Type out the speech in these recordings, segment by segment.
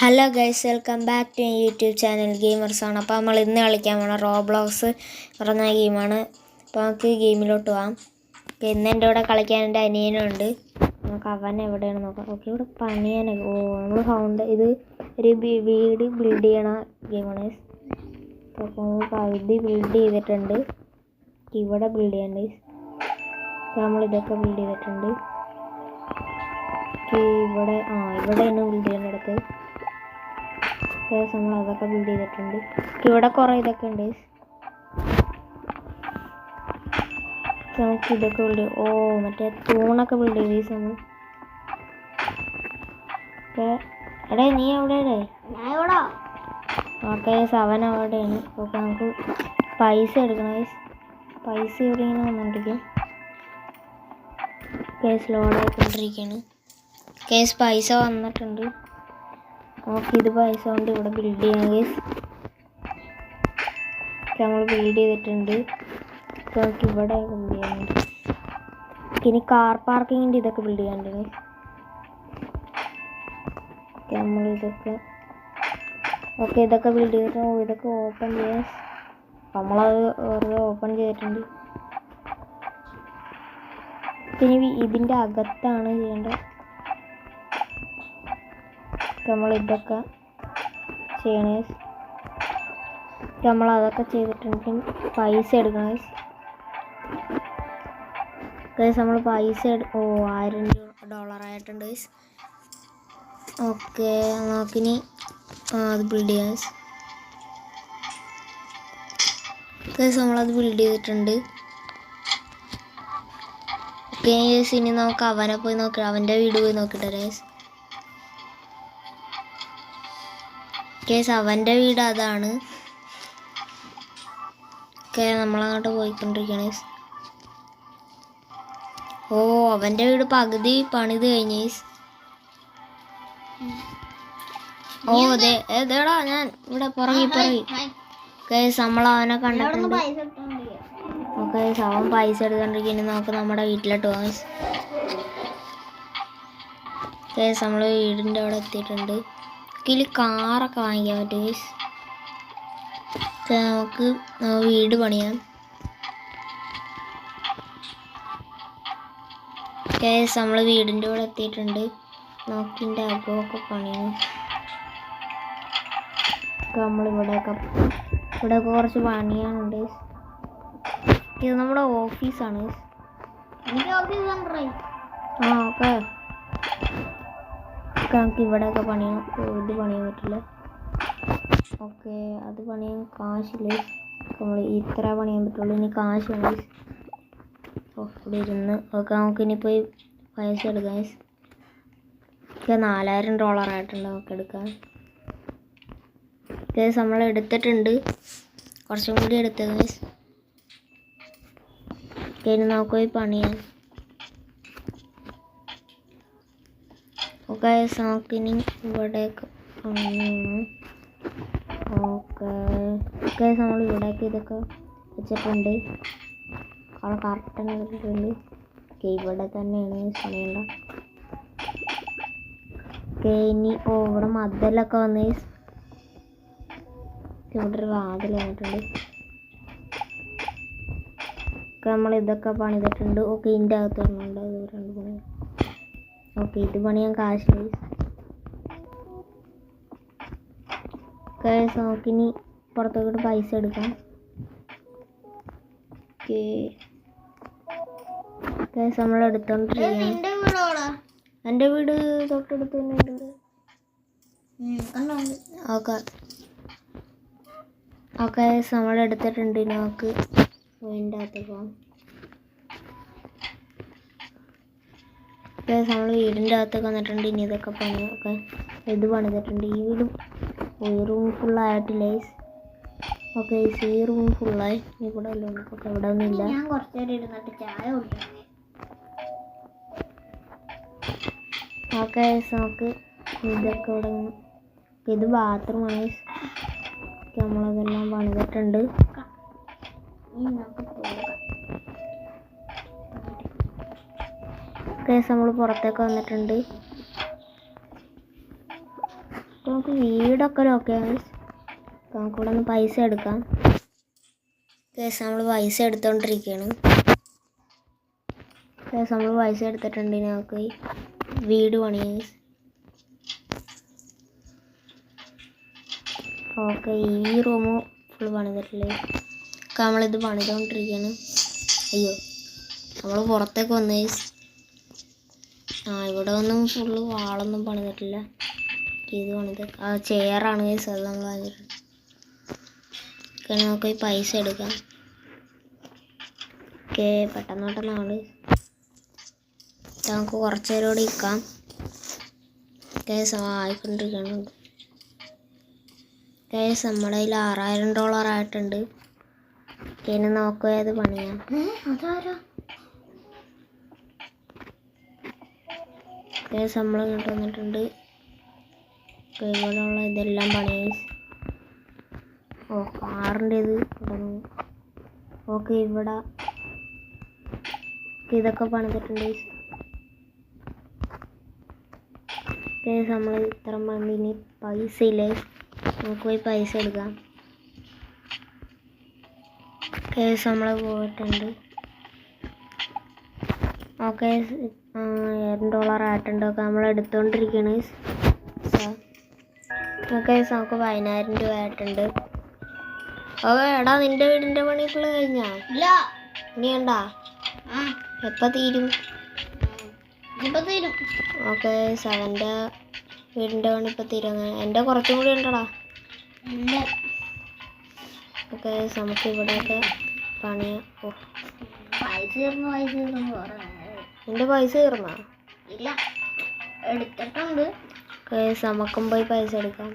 Hello guys welcome back to YouTube channel gamers ആണ്. അപ്പോൾ നമ്മൾ ഇന്ന് കളിക്കാൻ പോണ റോബ്ലോക്സ് പറഞ്ഞ ഗെയിമാണ് അപ്പോൾ നമുക്ക് ഗെയിമിലോട്ട് പോവാം. അപ്പോൾ ഇന്ന് എന്റെ കൂടെ കളിക്കാൻ എന്റെ അനിയനുണ്ട്. നമുക്ക് അവൻ എവിടെയാണ് നോക്കാം. ഓക്കെ ഇവിടെ പണിയാനൊക്കെ ഓ നമ്മൾ സൗണ്ട് ഇത് ഒരു വീട് ബിൽഡ് ചെയ്യണ ഗെയിമാണ് അപ്പോൾ പകുതി ബിൽഡ് ചെയ്തിട്ടുണ്ട്. ഇവിടെ ബിൽഡ് ചെയ്യണ്ട നമ്മൾ ഇതൊക്കെ ബിൽഡ് ചെയ്തിട്ടുണ്ട്. ഇവിടെ ആ ഇവിടെയാണ് ബിൽഡ് ചെയ്യേണ്ടടുത്ത് നമ്മൾ അതൊക്കെ ബിൽഡ് ചെയ്തിട്ടുണ്ട്. ഇവിടെ കുറേ ഇതൊക്കെ ഉണ്ട്. നമുക്ക് ഇതൊക്കെ ബിൽഡ് ഓ മറ്റേ തൂണൊക്കെ ബിൽഡ് ചെയ്ത് നമ്മൾ എടേ നീ എവിടെയാടേ ഓക്കെ സവൻ അവിടെയാണ് ഓക്കെ നമുക്ക് പൈസ എടുക്കണം. പൈസ ഇവിടെ ഇങ്ങനെ വന്നിട്ടിരിക്കും കേസ് ലോഡായിക്കൊണ്ടിരിക്കുകയാണ് കേസ് പൈസ വന്നിട്ടുണ്ട്. നമുക്ക് ഇത് പൈസ കൊണ്ട് ഇവിടെ ബിൽഡ് ചെയ്യാൻ ഗേസ് നമ്മൾ ബിൽഡ് ചെയ്തിട്ടുണ്ട്. നമുക്ക് ഇവിടെ ബിൽഡ് ചെയ്യാനുണ്ട്. ഇനി കാർ പാർക്കിങ്ങിന്റെ ഇതൊക്കെ ബിൽഡ് ചെയ്യാനുണ്ട്. നമ്മൾ ഇതൊക്കെ ഓക്കെ ഇതൊക്കെ ബിൽഡ് ചെയ്തിട്ട് ഇതൊക്കെ ഓപ്പൺ ചെയ്യാൻ നമ്മളത് വെറുതെ ഓപ്പൺ ചെയ്തിട്ടുണ്ട്. പിന്നെ ഇതിന്റെ അകത്താണ് ചെയ്യേണ്ടത്. നമ്മൾ ഇതൊക്കെ ചെയ്യണേ. നമ്മൾ അതൊക്കെ ചെയ്തിട്ടുണ്ടെങ്കിൽ പൈസ എടുക്കണം നമ്മൾ പൈസ ഓ ആയിരം ഡോളർ ആയിട്ടുണ്ട് ഓക്കെ നമുക്കിനി അത് ബിൽഡ് ചെയ്യാം ഗൈസ് നമ്മളത് ബിൽഡ് ചെയ്തിട്ടുണ്ട്. ഓക്കെ ഇനി നമുക്ക് അവനെ പോയി നോക്കാം അവന്റെ വീട് പോയി നോക്കിയിട്ട് ഗൈസ് കേസ് അവന്റെ വീട് അതാണ്. ഓക്കെ നമ്മളങ്ങോട്ട് പോയിക്കൊണ്ടിരിക്കണ. ഓ അവന്റെ വീട് പകുതി പണിത് കഴിഞ്ഞ. ഓ അതെ ഏതേടാ ഞാൻ ഇവിടെ പുറകെ പുറകി. കേസ് നമ്മൾ അവനെ കണ്ടിട്ടുണ്ട്. ഓക്കെ അവൻ പൈസ എടുത്തോണ്ടിരിക്കുന്നു നമുക്ക് നമ്മുടെ വീട്ടിലോട്ട് പോകാം. കേസ് നമ്മൾ വീടിന്റെ അവിടെ എത്തിയിട്ടുണ്ട്. ഇതിൽ കാറൊക്കെ വാങ്ങിക്കാൻ പറ്റും നമുക്ക് വീട് പണിയാം. കേസ് നമ്മൾ വീടിന്റെ കൂടെ എത്തിയിട്ടുണ്ട്. നോക്കിന്റെ അകമൊക്കെ പണിയാം. നമ്മൾ ഇവിടെയൊക്കെ ഇവിടെയൊക്കെ കുറച്ച് പണിയാനുണ്ട് ഇത് നമ്മുടെ ഓഫീസാണ് ആ ഓക്കെ നമുക്ക് ഇവിടെയൊക്കെ പണിയാം ഇത് പണിയാൻ പറ്റില്ല. ഓക്കെ അത് പണിയാൻ കാശില്ല. നമ്മൾ ഇത്ര പണിയാൻ പറ്റുള്ളൂ. ഇനി കാശ് വേണം. ഇവിടെ ഇരുന്ന്. ഓക്കെ നമുക്ക് ഇനി പോയി പൈസ എടുക്കാം ഓക്കെ നാലായിരം ഡോളർ ആയിട്ടുണ്ട് നമുക്ക് എടുക്കാൻ. ഇത് നമ്മൾ എടുത്തിട്ടുണ്ട്. കുറച്ചും കൂടി എടുത്തത് ഇനി നമുക്ക് പോയി പണിയാം. ഓക്കെ നമുക്കിനി ഇവിടേക്ക് ഓക്കെ. ഓക്കെ നമ്മൾ ഇവിടേക്ക് ഇതൊക്കെ വെച്ചിട്ടുണ്ട്. അവിടെ കറക്റ്റ് വെച്ചിട്ടുണ്ട്. ഓക്കെ ഇവിടെ തന്നെയാണ് പണിയണ്ട ഓക്കെ ഇനി ഓ ഇവിടെ മതിലൊക്കെ വന്ന്. ഇവിടെ ഒരു വാതിൽ വന്നിട്ടുണ്ട്. നമ്മൾ ഇതൊക്കെ പണിതിട്ടുണ്ട്. ഓക്കെ ഇതിന്റെ അകത്ത് പണി ഓക്കെ ഇത് പണിയാൻ കാശ് കേസ് നമുക്കിനി പുറത്തോട്ട് പൈസ എടുക്കാം. ഓക്കെ. കേസ് നമ്മൾ എടുത്തോണ്ടിരിക്കുകയാണ് എന്റെ വീട് തൊട്ടടുത്ത് തന്നെ ഉണ്ട്. ഓക്കെ. ഓക്കെ നമ്മൾ എടുത്തിട്ടുണ്ട്. ഇനി നമുക്ക് അതിന്റെ അകത്ത് പോകാം നമ്മൾ വീടിന്റെ അകത്തൊക്കെ വന്നിട്ടുണ്ട്. ഇനി ഇതൊക്കെ പണി ഒക്കെ ഇത് പണിതിട്ടുണ്ട് ഈ വീടും ഈ റൂം ഫുള്ളായിട്ടില്ല ഓക്കെ ഈ റൂം ഫുള്ളായി ഇവിടെ ഓക്കെ ഇവിടെ ഒന്നുമില്ല ഞാൻ കുറച്ച് നേരം ഇരുന്നിട്ട് ചായ ഓക്കെ നമുക്ക് ഇതൊക്കെ ഇവിടെ ഇത് ബാത്റൂമാണ് നമ്മളതെല്ലാം പണിതിട്ടുണ്ട്. നമുക്ക് പോകാം. കേസ് നമ്മൾ പുറത്തേക്ക് വന്നിട്ടുണ്ട്. നമുക്ക് വീടൊക്കെ ഓക്കെയാണ് നമുക്ക് ഇവിടെ നിന്ന് പൈസ എടുക്കാം. കേസ് നമ്മൾ പൈസ എടുത്തുകൊണ്ടിരിക്കുകയാണ് കേസ് നമ്മൾ പൈസ എടുത്തിട്ടുണ്ട് നമുക്ക് വീട് പണിയാം ഓക്കെ ഈ റൂമ് ഫുൾ പണിതിട്ടില്ലേ? നമ്മളിത് പണിതുകൊണ്ടിരിക്കുകയാണ് അയ്യോ നമ്മൾ പുറത്തേക്ക് വന്നു. ആ ഇവിടെ ഒന്നും ഫുള്ള് വാളൊന്നും പണിതിട്ടില്ല. ഇത് പണിത് ആ ചെയറാണ് കേസ് അത് നമ്മൾ നമുക്ക് ഈ പൈസ എടുക്കാം. ഓക്കെ പെട്ടെന്ന് പെട്ടെന്ന് ആൾ. നമുക്ക് കുറച്ച് നേരം കൂടി നിൽക്കാം. കേസ് ആയിക്കൊണ്ടിരിക്കണം കേസ് നമ്മുടെ കയ്യിൽ ആറായിരം ഡോളർ ആയിട്ടുണ്ട്. ഇനി നോക്കുക ഏത് പണിയാം? കേസ് നമ്മൾ ഇങ്ങോട്ട് വന്നിട്ടുണ്ട്. ഇവിടെയുള്ള ഇതെല്ലാം പണി ഓ കാറിന്റെ ഇത് ഓക്കെ ഇവിടെ ഇതൊക്കെ പണിതിട്ടുണ്ട്. കേസ് നമ്മൾ ഇത്ര മണി ഇനി പൈസ ഇല്ലേ? നമുക്ക് പോയി പൈസ എടുക്കാം. കേസ് നമ്മൾ പോയിട്ടുണ്ട്. ഓക്കെ ആയിരം ഡോളർ ആയിട്ടുണ്ട്. ഒക്കെ നമ്മൾ എടുത്തുകൊണ്ടിരിക്കുകയാണ് ഓക്കെ നമുക്ക് പതിനായിരം രൂപ ആയിട്ടുണ്ട്. ഓക്കെ എടാ നിന്റെ വീടിന്റെ പണി ഫുൾ കഴിഞ്ഞാ? ഇല്ല. ഇനി കണ്ടാ? ആ. എപ്പോ തീരും? ഇപ്പൊ തീരും. ഓക്കെ സെവന്റെ വീടിന്റെ പണി ഇപ്പം തീരുന്നത് എന്റെ കുറച്ചും കൂടി ഉണ്ടടാ. ഓക്കെ നമുക്ക് ഇവിടെയൊക്കെ പണിയാ ഓ. പൈസ തീർന്നു പൈസ തീർന്നു നിന്റെ പൈസ തീർന്നാ? ഇല്ല. എടുത്തിട്ടുണ്ട്. നമുക്കും പോയി പൈസ എടുക്കാം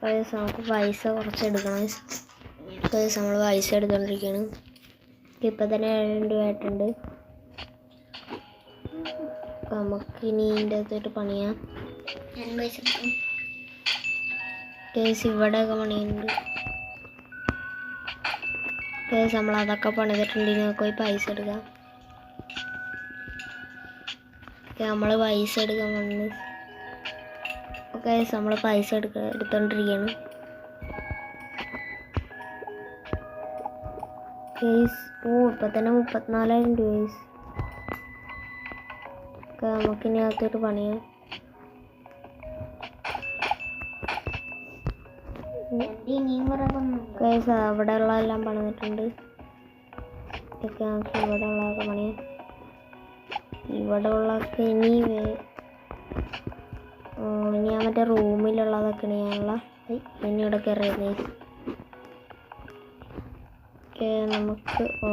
കേസ് നമുക്ക് പൈസ കുറച്ച് എടുക്കണം. കേസ് നമ്മൾ പൈസ എടുത്തോണ്ടിരിക്കുകയാണ് ഇപ്പം തന്നെ ആയിട്ടുണ്ട്. നമുക്ക് ഇനി ഇതിന്റെ അകത്തോട്ട് പണിയാം. കേസ് ഇവിടെയൊക്കെ പണിയുണ്ട് കേസ് നമ്മൾ അതൊക്കെ പണിതിട്ടുണ്ട് ഇനി നമുക്ക് പോയി പൈസ എടുക്കാം. നമ്മൾ പൈസ എടുക്കാൻ വന്ന്. ഓക്കെ നമ്മൾ പൈസ എടുക്ക എടുത്തോണ്ടിരിക്കുകയാണ് കേസ് ഓ ഇപ്പം തന്നെ മുപ്പത്തിനാലായിരം രൂപ കേസ് ഓക്കെ നമുക്കിനി അകത്തോട്ട് പണിയാം. ഗൈസ് അവിടെ ഉള്ളതെല്ലാം പണിതിട്ടുണ്ട്. ഇതൊക്കെ ഇവിടെ ഉള്ളതൊക്കെ പണിയാം ഇവിടെ ഉള്ളതൊക്കെ ഇനി ഇനി ഞാൻ മറ്റേ റൂമിലുള്ളതൊക്കെ ഞാനുള്ള ഇനി ഇവിടെ കയറിയത്. നമുക്ക് ഓ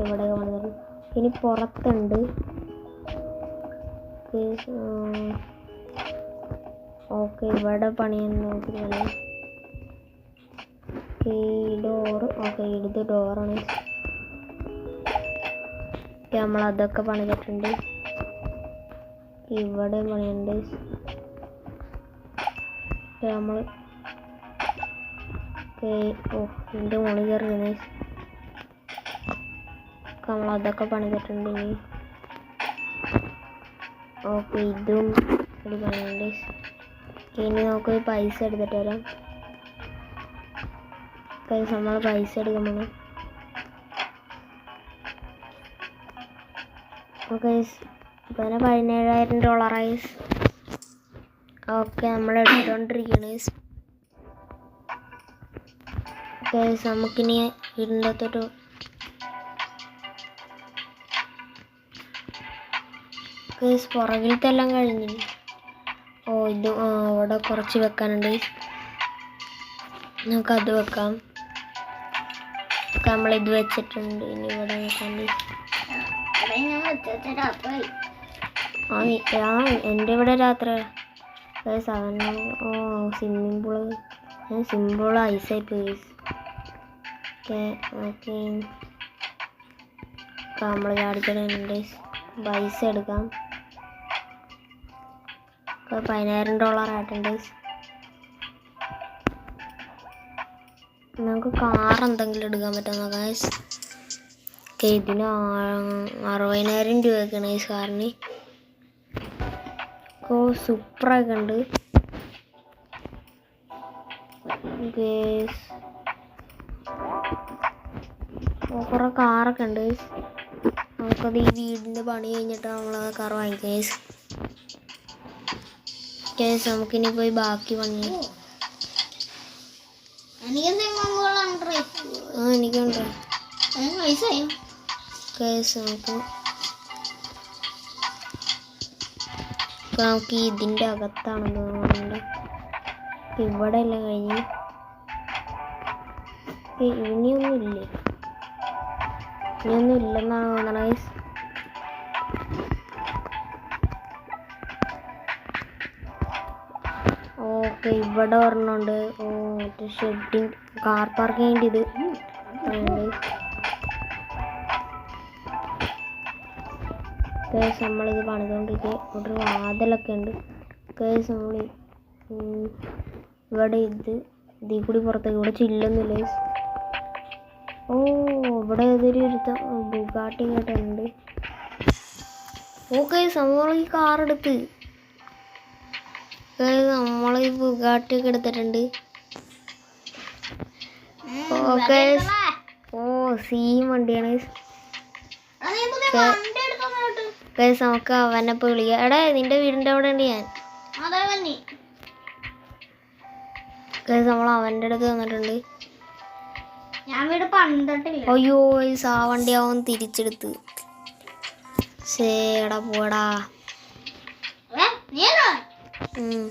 ഇവിടെ പണിതിട്ടുണ്ട്. ഇനി പുറത്തുണ്ട്. ഓക്കെ ഇവിടെ പണിയാൻ നോക്കുന്നില്ല ഈ ഡോറ് ഓക്കെ ഇത് ഡോറാണ് നമ്മൾ അതൊക്കെ പണിതിട്ടുണ്ട്. ഇവിടെ പണിയുണ്ട്. നമ്മൾ ഓ ഇതിന്റെ മുകളിൽ കയറുന്നത് നമ്മൾ അതൊക്കെ പണിതിട്ടുണ്ട് ഇനി. ഓക്കെ ഇതും പണിയുണ്ട്. ഇനി നമുക്ക് പൈസ എടുത്തിട്ട് വരാം. പൈസ നമ്മൾ പൈസ എടുക്കുമ്പോൾ. ഓക്കെ പിന്നെ പതിനേഴായിരം ഡോളറായി ഓക്കെ നമ്മൾ എടുത്തോണ്ടിരിക്കുകയാണ് ഓക്കെ നമുക്കിനി വീടിന്റെ അകത്തോട്ട് കേസ് പുറകിലത്തെ എല്ലാം കഴിഞ്ഞു. ഓ ഇത് അവിടെ കുറച്ച് വെക്കാനുണ്ട്. നമുക്കത് വെക്കാം. നമ്മൾ ഇത് വെച്ചിട്ടുണ്ട്. ഇനി ഇവിടെ ആ എന്റെ ഇവിടെ രാത്രി. സാധാരണ ഓ സ്വിമ്മിംഗ് പൂൾ സ്വിമ്മിംഗ് പൂൾ ഐസായി പോയി. Okay okay. നമ്മൾ ചാടിക്കടുണ്ട് പൈസ എടുക്കാം. പതിനായിരം ഡോളർ ആയിട്ടുണ്ട്. നമുക്ക് കാർ എന്തെങ്കിലും എടുക്കാൻ പറ്റുമോ ഗൈസ് ഓക്കെ ഇതിന് അറുപതിനായിരം രൂപയൊക്കെയാണ് ഈ കാറിന് ഓ സൂപ്പറൊക്കെ ഉണ്ട്. ഗേസ് കുറെ കാറൊക്കെ ഉണ്ട് നമുക്കത് ഈ വീടിന്റെ പണി കഴിഞ്ഞിട്ട് നമ്മളത് കാർ വാങ്ങിക്കാം ഗേസ് ഗേസ് നമുക്കിനി പോയി ബാക്കി പണി എനിക്കുണ്ട്? പൈസയോ ഗേസ് നമുക്ക് നമുക്ക് ഇതിന്റെ അകത്താണെന്ന് തോന്നുന്നുണ്ട്. ഇവിടെ എല്ലാം കഴിഞ്ഞ് ഇനിയൊന്നും ഇല്ലേ. ഇനിയൊന്നും ഇല്ലെന്നാണ് തോന്നണത്. ഓക്കെ ഇവിടെ ഒരെണ്ണമുണ്ട്. ഓ മറ്റേ ഷെഡിങ് കാർ പാർക്കിന്റെ ഇത് കേസ് നമ്മളിത് പണിതുകൊണ്ടിരിക്കുക ഒരു വാതിലൊക്കെ ഉണ്ട്. കേസ് നമ്മൾ ഇവിടെ ഇത് ഇതിൽ കൂടി പുറത്തേക്ക്. ഇവിടെ ചില്ലൊന്നുമില്ല. ഓ ഇവിടെ ഏതൊരു ഇരുത്തം ബുഗാട്ടി കേട്ടുണ്ട് ഓക്കെ നമ്മൾ ഈ കാർ എടുത്ത്. നമ്മൾ ഈ ബുഗാട്ടി ഒക്കെ എടുത്തിട്ടുണ്ട്. ഓക്കെ ഓ സീം വണ്ടിയാണ്. ഗൈസ് നമുക്ക് അവനെ ഇപ്പോൾ വിളിക്കാം. എടാ നിന്റെ വീടിന്റെ അവിടെ ഉണ്ട് ഞാൻ. ഗൈസ് നമ്മൾ അവന്റെ അടുത്ത് വന്നിട്ടുണ്ട്. അയ്യോ ഗൈസ് ആ വണ്ടി അവൻ തിരിച്ചെടുത്ത് ശേടാ പോടാ. ഉം.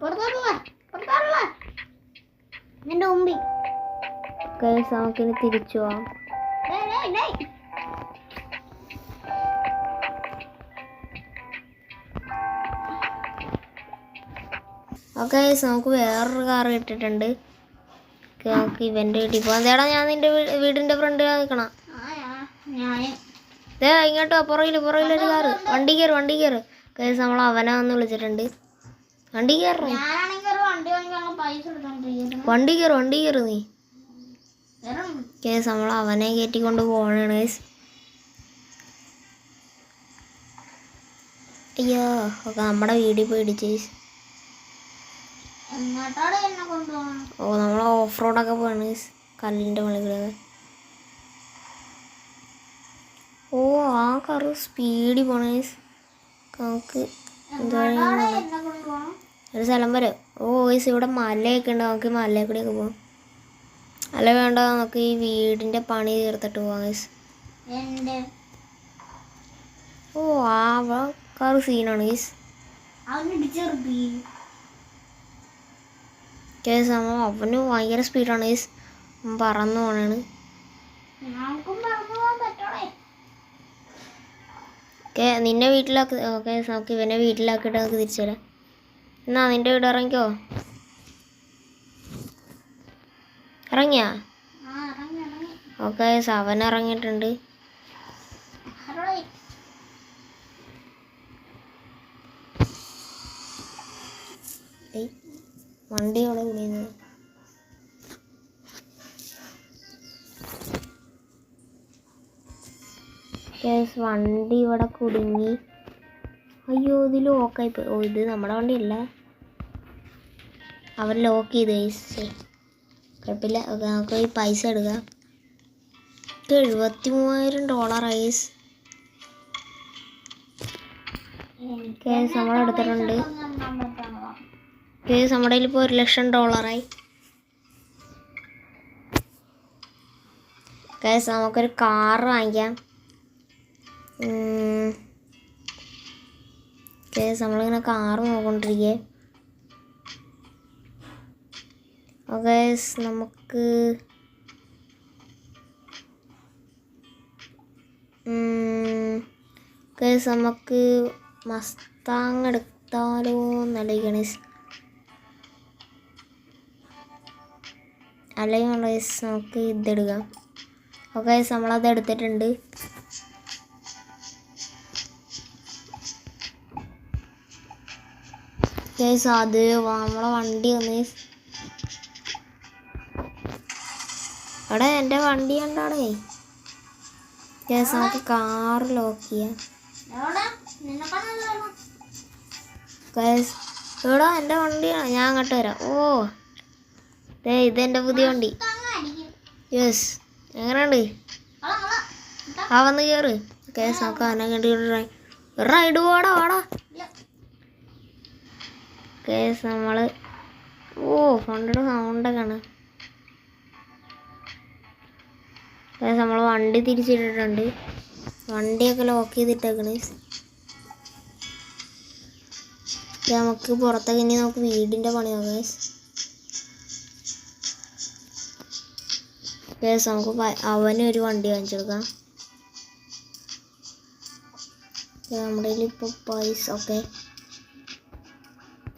പുറത്തോട്ടുള്ള നിന്റെ മുമ്പിൽ. കേസ് നമുക്കിനി തിരിച്ചു പോവാം. ഓക്കെ നമുക്ക് വേറൊരു കാർ കിട്ടിയിട്ടുണ്ട്. ഓക്കെ, നമുക്ക് ഇവന്റെ വീട്ടിൽ പോകാം ചേട്ടാ ഞാൻ നിന്റെ വീടിന്റെ വീടിന്റെ ഫ്രണ്ടിലാണ് നിൽക്കണം. ദേ ഇങ്ങോട്ടോ പുറകിൽ പുറകിലൊരു കാറ്. വണ്ടി കയറ് വണ്ടി കയറ് കേസ് നമ്മൾ അവനെ വന്ന് വിളിച്ചിട്ടുണ്ട്. വണ്ടി കയറണം വണ്ടി കയറും വണ്ടി കയറ് നീ കേസ് നമ്മൾ അവനെ കയറ്റിക്കൊണ്ട് പോകണാണ്. അയ്യോ ഒക്കെ നമ്മുടെ വീട്ടിൽ പോയി ഇടിച്ച് ഓ നമ്മൾ ഓഫ് റോഡൊക്കെ പോവാണ്. കല്ലിന്റെ മുകളിൽ ഓ ആ കാറ് സ്പീഡിൽ പോണ. നമുക്ക് എന്താ ഒരു സ്ഥലം വരെ. ഓ ഗൈസ് ഇവിടെ മലയൊക്കെ ഉണ്ട്. നമുക്ക് മലയിൽ കൂടെയൊക്കെ പോകാം അല്ല വേണ്ട. നമുക്ക് ഈ വീടിന്റെ പണി തീർത്തിട്ട് പോവാം ഗൈസ് ഓ ആ കാറ് സീനാണ് ഗൈസ് കേസ് നമ്മൾ അവന് ഭയങ്കര സ്പീഡാണ് ഗൈസ് പറന്നു പോണാണ്. നിന്നെ വീട്ടിലാക്കി ഓക്കെ നമുക്ക് ഇവനെ വീട്ടിലാക്കിയിട്ട് നമുക്ക് തിരിച്ചു തരാം എന്നാ നിന്റെ വീട് ഇറങ്ങിക്കോ? ഇറങ്ങിയാ? ഓക്കെ സവൻ ഇറങ്ങിയിട്ടുണ്ട്. വണ്ടി അവിടെ വിളിയുന്നത് വണ്ടി ഇവിടെ കുടുങ്ങി. അയ്യോ ഇത് ലോക്കായി പോയി. ഓ ഇത് നമ്മുടെ വണ്ടിയല്ല. അവർ ലോക്ക് ചെയ്ത് ഗൈസ് കുഴപ്പമില്ല. നമുക്ക് ഈ പൈസ എടുക്കാം. എഴുപത്തി മൂവായിരം ഡോളർ ഐസ് കേസ് നമ്മൾ എടുത്തിട്ടുണ്ട് നമ്മുടെ കയ്യിൽ ഇപ്പോൾ ഒരു ലക്ഷം ഡോളറായി കേസ് നമുക്കൊരു കാർ വാങ്ങിക്കാം. കേസ് നമ്മളിങ്ങനെ കാറ് നോക്കൊണ്ടിരിക്കേ ഓക്കെ നമുക്ക് കേസ് നമുക്ക് മസ്താങ് എടുത്താലോ എന്നല്ല ഗണേശ്? അല്ലെങ്കിൽ ഗൈസ് നമുക്ക് ഇതെടുക്കാം ഓക്കെ നമ്മളത് എടുത്തിട്ടുണ്ട്. ഗൈസ് അത് നമ്മളെ വണ്ടി ഒന്ന് അവിടെ എന്റെ വണ്ടി കണ്ടാടേ? കേസ് നമുക്ക് കാറ് ലോക്ക് ചെയ്യാം കേസ് എടാ എന്റെ വണ്ടിയാണ് ഞാൻ അങ്ങോട്ട് വരാം. ഓ ദേ ഇതെന്റെ പുതിയ വണ്ടി. യെസ് എങ്ങനെയുണ്ട്. ആ വന്ന് കയറ് കേസ് നമുക്ക് അവനെ കണ്ടി റൈഡ് പോടാ വാടാ. കേസ് നമ്മൾ ഓ ഫണ്ടിയുടെ സൗണ്ടൊക്കെയാണ് കേസ് നമ്മൾ വണ്ടി തിരിച്ചിട്ടിട്ടുണ്ട്. വണ്ടിയൊക്കെ ലോക്ക് ചെയ്തിട്ടേക്കണ്. നമുക്ക് പുറത്തൊക്കെ ഇനി നമുക്ക് വീടിന്റെ പണി നോക്കാം. കേസ് നമുക്ക് അവനൊരു അവന് ഒരു വണ്ടി വാങ്ങിച്ചെടുക്കാം നമ്മുടെ കയ്യിൽ ഇപ്പോൾ പൈസ ഓക്കെ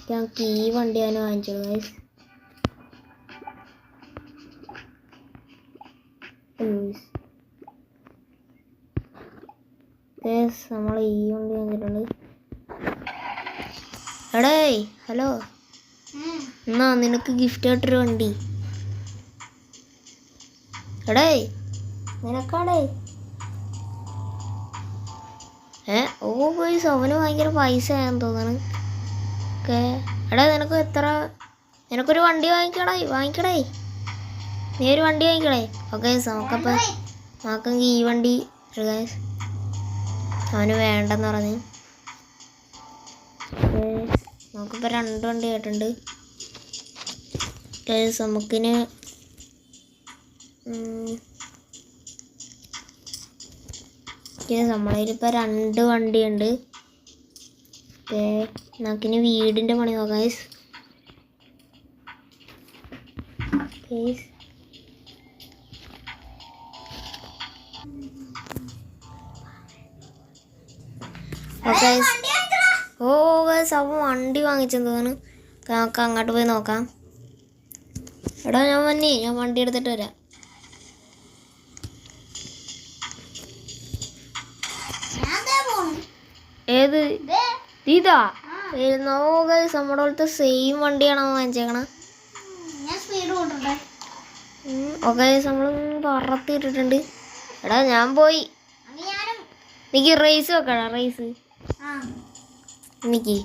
ഞങ്ങൾക്ക് ഈ വണ്ടി അവന് വാങ്ങിച്ചത് ഗൈസ് നമ്മൾ ഈ വണ്ടി വാങ്ങിച്ചിട്ടുണ്ട് എടേ ഹലോ. എന്നാ നിനക്ക് ഗിഫ്റ്റ് ആയിട്ടൊരു വണ്ടി. എടേ നിനക്കാടേ ഏ ഓ പൈസ അവന് ഭയങ്കര പൈസ ആയെന്ന് തോന്നണ്. ഓക്കെ എടാ നിനക്ക് എത്ര? നിനക്കൊരു വണ്ടി വാങ്ങിക്കടായി വാങ്ങിക്കടായി നീ ഒരു വണ്ടി വാങ്ങിക്കണേ ഓക്കെ നമുക്കപ്പോൾ നമുക്കെങ്കിൽ ഈ വണ്ടി. അവന് വേണ്ടെന്ന് പറഞ്ഞ്. നമുക്കിപ്പോൾ രണ്ട് വണ്ടി ആയിട്ടുണ്ട്. നമുക്കിന് നമ്മളതിലിപ്പോൾ രണ്ട് വണ്ടിയുണ്ട്. ഓക്കെ നമുക്കിനി വീടിന്റെ പണി നോക്കാം. ഓക്കെ ഓ ഗൈസ് അവൻ വണ്ടി വാങ്ങിച്ചെന്ന് തോന്നുന്നു നമുക്ക് അങ്ങോട്ട് പോയി നോക്കാം എടാ ഞാൻ വന്നി ഞാൻ വണ്ടി എടുത്തിട്ട് വരാം. ഏത്. ഇതാ. ആ. നോ ഗൈസ് നമ്മുടെ പോലത്തെ സെയിം വണ്ടിയാണോ വാങ്ങിച്ചേക്കണ. ഓക്കെ നമ്മൾ പറത്തിയിട്ടിട്ടുണ്ട്. എടാ ഞാൻ പോയി. എനിക്ക് റേസ് വെക്കടാ റേസ് എനിക്ക്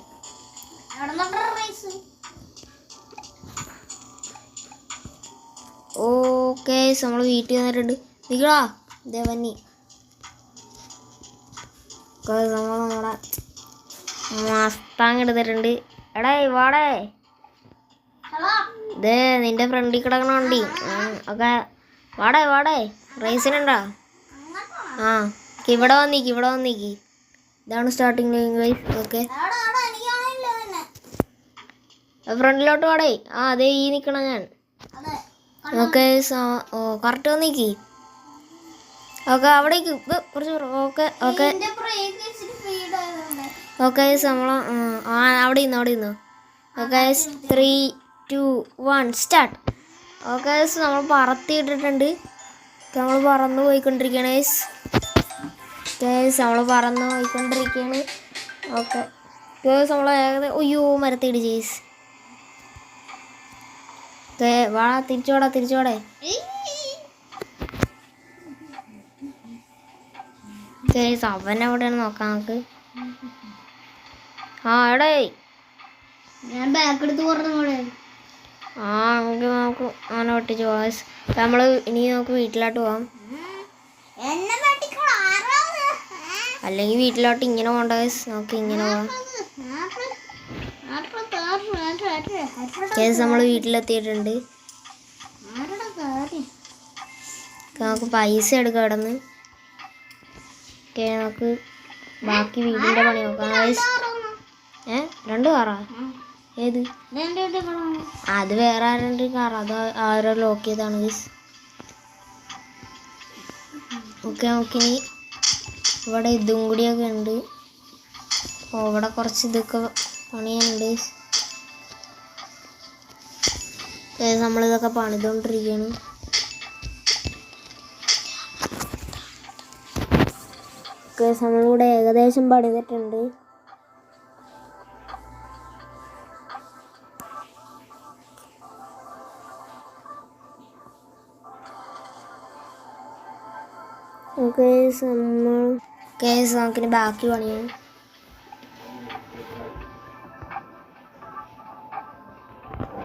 ഓക്കെ നമ്മൾ വീട്ടിൽ വന്നിട്ടുണ്ട്. നിക്കടാ ദേവന്നി. നമ്മൾ നമ്മുടെ മസ്താങ് എടുത്തിട്ടുണ്ട്. എടേ വാടേ. ദേ നിന്റെ ഫ്രണ്ടിൽ കിടക്കണ വണ്ടി. ഒക്കെ. വാടേ വാടേ. റേസിനുണ്ടോ? ആ ഇവിടെ വന്നിക്ക് ഇവിടെ വന്നിക്ക്. ഇതാണ് സ്റ്റാർട്ടിങ് ഗൈസ് ഓക്കെ. ഫ്രണ്ടിലോട്ട് വാടേ. ആ അതെ ഈ നിൽക്കണ ഞാൻ. ഓക്കെ ഓ കറക്റ്റ് വന്നിക്ക്. ഓക്കെ അവിടേക്ക്. ഇത് കുറച്ച് ഓക്കെ ഓക്കെ. ഓക്കെ നമ്മൾ അവിടെ ഇന്ന് അവിടെ ഇന്ന് okay three two one start okay നമ്മൾ പറത്തിയിട്ടിട്ടുണ്ട് നമ്മൾ പറന്ന് പോയിക്കൊണ്ടിരിക്കുകയാണ് കേസ് നമ്മൾ പറന്ന് പോയിക്കൊണ്ടിരിക്കുകയാണ് ഓക്കെ കേസ് നമ്മൾ ഏകദേശം ഒയ്യോ മരത്തിയിട്ട് ചേസ് വാ തിരിച്ചോടാ തിരിച്ചോടെ കേസ് അവൻ എവിടെയാണ് നോക്കാം? നമുക്ക് ആ എടേ ഞാൻ ബാക്ക് എടുത്ത് പറഞ്ഞു കൂടെ ആ നമുക്ക് നമുക്ക് അങ്ങനെ ഒട്ടിച്ച് പോവാം. നമ്മൾ ഇനി നമുക്ക് വീട്ടിലോട്ട് പോവാം. അല്ലെങ്കിൽ വീട്ടിലോട്ട് ഇങ്ങനെ പോകണ്ട guys. നമുക്ക് ഇങ്ങനെ പോവാം. കേസ് നമ്മൾ വീട്ടിലെത്തിയിട്ടുണ്ട്. നമുക്ക് പൈസ എടുക്കാം അവിടെ നിന്ന് നമുക്ക് ബാക്കി വീടിന്റെ പണി നോക്കാം. ഏ? രണ്ട് കാറാ? ഏത്? അത് വേറെ ആരുടെ കാർ അത് ആരോ ലോക്ക് ചെയ്താണ് ഗീസ് ഓക്കെ നമുക്കിനി ഇവിടെ ഇതും കൂടിയൊക്കെ ഉണ്ട്. ഓ ഇവിടെ കുറച്ച് ഇതൊക്കെ പണിയുണ്ട് നമ്മളിതൊക്കെ പണിതുകൊണ്ടിരിക്കുകയാണ് കേസ് നമ്മളിവിടെ ഏകദേശം പണിതിട്ടുണ്ട്. കേസ് നമ്മൾ കേസ് നമുക്കിന് ബാക്കി പണിയാണ്.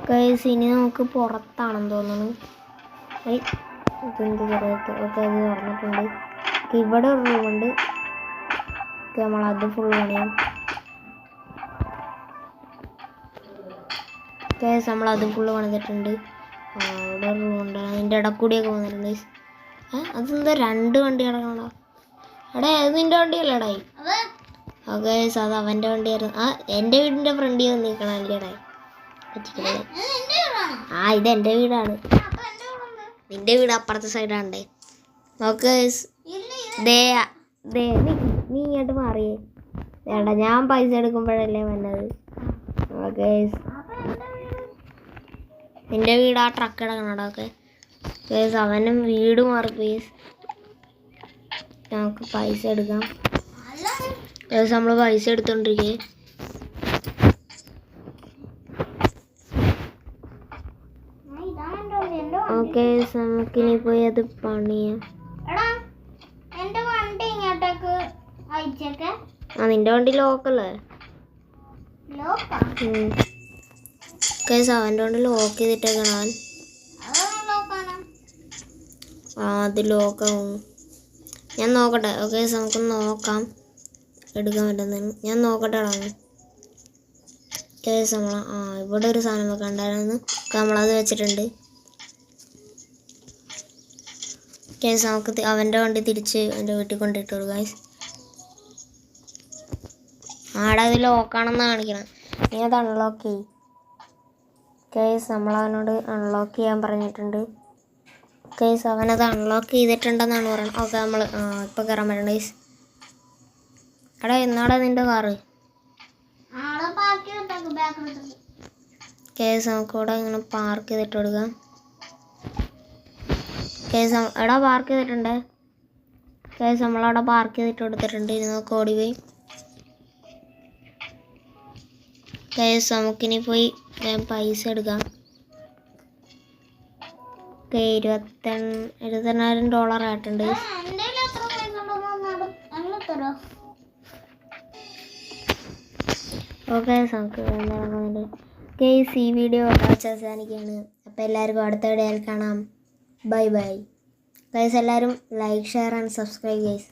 കേസ് ഇനി നമുക്ക് പുറത്താണെന്ന് തോന്നുന്നു. ഇതെന്ത് പറയത്ത് ഒക്കെ അത് പറഞ്ഞിട്ടുണ്ട് ഓക്കെ, ഇവിടെ ഒരു റൂമുണ്ട് ഓക്കെ നമ്മളത് ഫുൾ പണിയാം കേസ് നമ്മളത് ഫുള്ള് പണിതിട്ടുണ്ട്. അവിടെ റൂമുണ്ട് അതിന്റെ ഇടക്കൂടിയൊക്കെ വന്നിട്ടുണ്ട്. അതെന്താ രണ്ട് വണ്ടി കിടക്കണോ എടാ അത് നിന്റെ വണ്ടിയല്ലേടായി ഓക്കെ അത് അവന്റെ വണ്ടിയായിരുന്നു. ആ എന്റെ വീടിന്റെ ഫ്രണ്ടിൽ വന്ന് നിൽക്കണം അല്ലേടായി ആ ഇത് എന്റെ വീടാണ്. നിന്റെ നിന്റെ വീട് അപ്പുറത്തെ സൈഡാണ്ടേ ഓക്കെ ദേ ദേ നീ ഇങ്ങോട്ട് മാറിയേ വേണ്ട ഞാൻ പൈസ എടുക്കുമ്പോഴല്ലേ വന്നത്. ഓക്കെ നിന്റെ വീട് നിന്റെ ആ ട്രക്ക് കിടക്കണടാ ഓക്കെ. കേസ് അവനും വീട് മാറി. ഗേസ് നമുക്ക് പൈസ എടുക്കാം. ഗേസ് നമ്മൾ പൈസ എടുത്തോണ്ടിരിക്കേ. ഓക്കെ നമുക്കിനി പോയി അത് പണിയാം. ആ നിന്റെ വണ്ടി ലോക്കല്ലേ ലോക്കാ കേസ് അവന്റെ വണ്ടി ലോക്ക് ചെയ്തിട്ടേക്കണം അവൻ അത് ലോക്കാവും ഞാൻ നോക്കട്ടെ. ഓക്കെ നമുക്ക് നോക്കാം. എടുക്കാൻ പറ്റുന്നതിന് ഞാൻ നോക്കട്ടെ കേസ് നമ്മൾ ആ ഇവിടെ ഒരു സാധനം വെക്കണ്ടായിരുന്നു നമ്മളത് വെച്ചിട്ടുണ്ട്. കേസ് നമുക്ക് അവന്റെ വണ്ടി തിരിച്ച് എന്റെ വീട്ടിൽ കൊണ്ടിട്ട് കൊടുക്കാം. ആടെ അത് ലോക്കാണെന്ന് കാണിക്കണം. നീ അത് അൺലോക്ക് ചെയ് കേസ് നമ്മൾ അവനോട് അൺലോക്ക് ചെയ്യാൻ പറഞ്ഞിട്ടുണ്ട്. കേസ് അവനത് അൺലോക്ക് ചെയ്തിട്ടുണ്ടെന്നാണ് പറയുന്നത്. ഓക്കെ നമ്മൾ ഇപ്പോൾ കയറാൻ പറ്റണ്ട കേസ് എടാ എന്നാടാ നിന്റെ കാറ്? കേസ് നമുക്ക് ഇവിടെ ഇങ്ങനെ പാർക്ക് ചെയ്തിട്ട് കൊടുക്കാം. കേസ് എടാ പാർക്ക് ചെയ്തിട്ടുണ്ട്. കേസ് നമ്മളവിടെ പാർക്ക് ചെയ്തിട്ട് കൊടുത്തിട്ടുണ്ട്. ഇനി നമുക്ക് ഓടി പോയി കേസ് നമുക്കിനി പോയി പൈസ എടുക്കാം. ഓക്കെ ഇരുപത്തി ഇരുപത്തെണ്ണായിരം ഡോളർ ആയിട്ടുണ്ട്. ഓക്കെ നമുക്ക് നടക്കുന്നുണ്ട് കേസ് ഈ വീഡിയോ വെച്ച് അവസാനിക്കുകയാണ്. അപ്പോൾ എല്ലാവർക്കും അടുത്ത വീഡിയോയിൽ കാണാം. ബൈ ബൈ ഗൈസ് എല്ലാവരും like share and subscribe guys